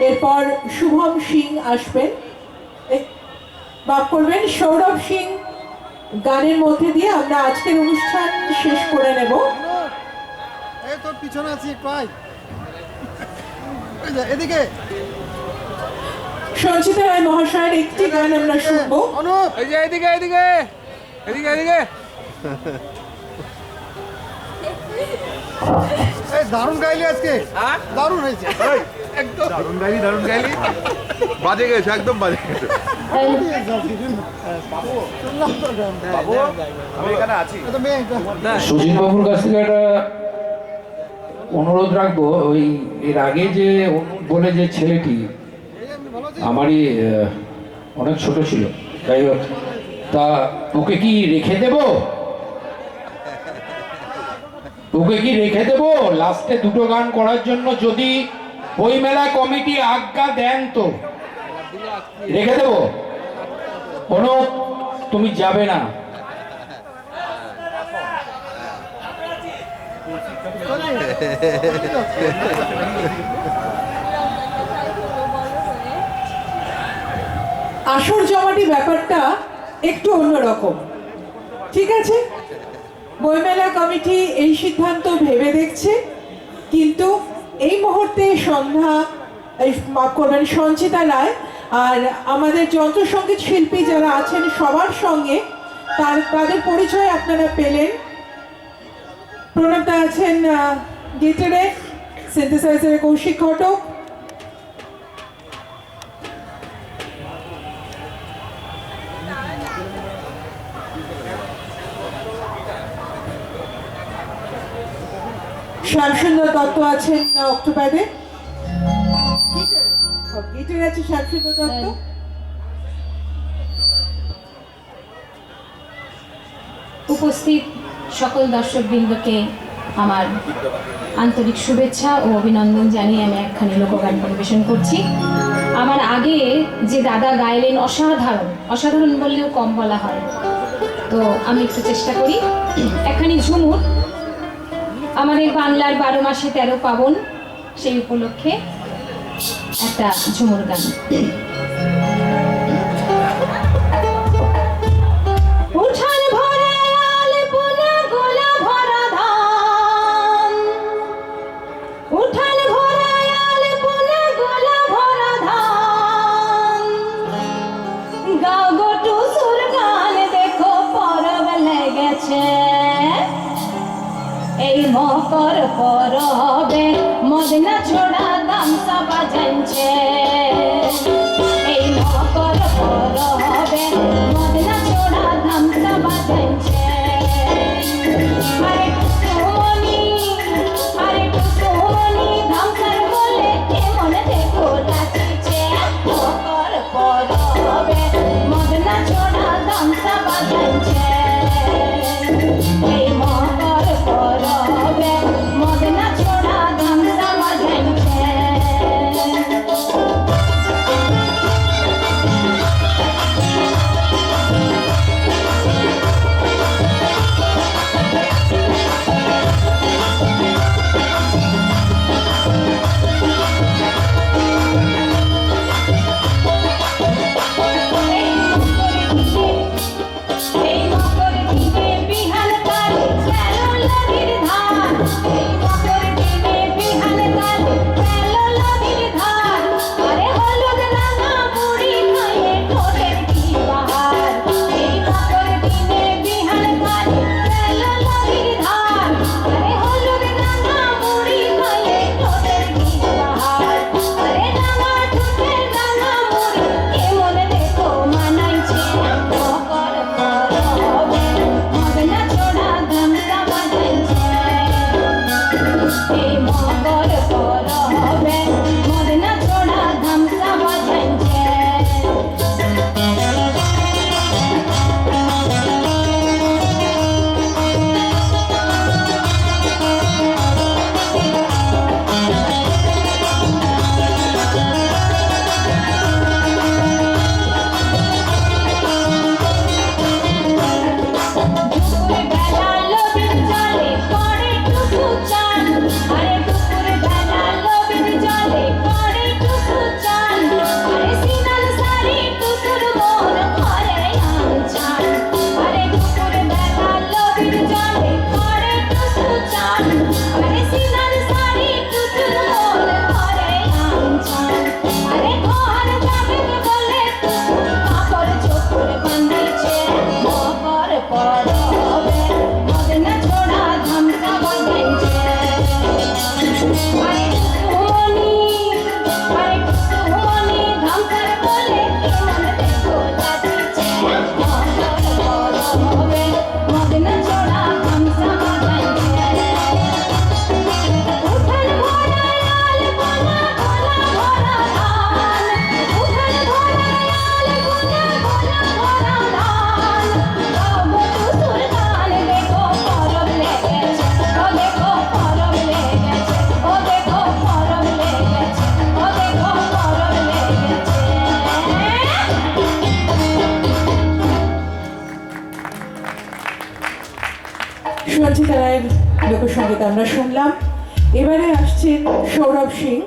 এরপর শুভম সিং আসবেন। এ- মাফ করবেন সৌরভ সিং গানের মধ্যে দিয়ে আমরা আজকের অনুষ্ঠান শেষ করে নেব। পিছনে আছি এদিকে। সঞ্চিতা রায় মহাশয়ের একটি গান আমরা শুনব। যে এদিকে এদিকে। এদিকে এদিকে। এই দারুণ গাইলি আজকে। হ্যাঁ? দারুণ হয়েছে। একদম। দারুণ গাইলি দারুণ গাইলি। বাজে গেছে একদম বাজে গেছে। সুজিত বাবুর কাছ থেকে একটা অনুরোধ রাখব। ওই এর আগে যে বলে যে ছেলেটি? আমারই অনেক ছোট ছিল। যাই হোক তা ওকে কি রেখে দেব? ওকে কি রেখে দেব? লাস্টে দুটো গান করার জন্য যদি বইমেলা কমিটি আজ্ঞা দেন তো। রেখে দেব? কোনো, তুমি যাবে না। আসর জমাটি ব্যাপারটা একটু অন্যরকম। ঠিক আছে? বইমেলা কমিটি এই সিদ্ধান্ত ভেবে দেখছে, কিন্তু এই মুহূর্তে সন্ধ্যা মাফ করবেন সঞ্চিতা রায় আর আমাদের যন্ত্রসঙ্গীত শিল্পী যারা আছেন সবার সঙ্গে, তার, তাদের পরিচয় আপনারা পেলেন। প্রণবদা আছেন গিটারে সিনথেসাইজারে কৌশিক ঘটক শ্যামসুন্দর দত্ত আছেন অক্টোপারে গিটার আছে শ্যামসুন্দর দত্ত উপস্থিত সকল দর্শকবৃন্দকে আমার আন্তরিক শুভেচ্ছা ও অভিনন্দন জানিয়ে আমি একখানি লোকগান পরিবেশন করছি। আমার আগে যে দাদা গাইলেন অসাধারণ অসাধারণ বললেও কম বলা হয়। তো আমি একটু চেষ্টা করি। একখানি ঝুমুর। আমাদের বাংলার বারো মাসে তেরো পাবন সেই উপলক্ষে একটা ঝুমুর গান। মকর করবে। মদনা ছোড়া দামসা বাজাইছে। সঞ্চিতা রায়ের লোকসঙ্গীত আমরা শুনলাম। এবারে আসছেন সৌরভ সিং।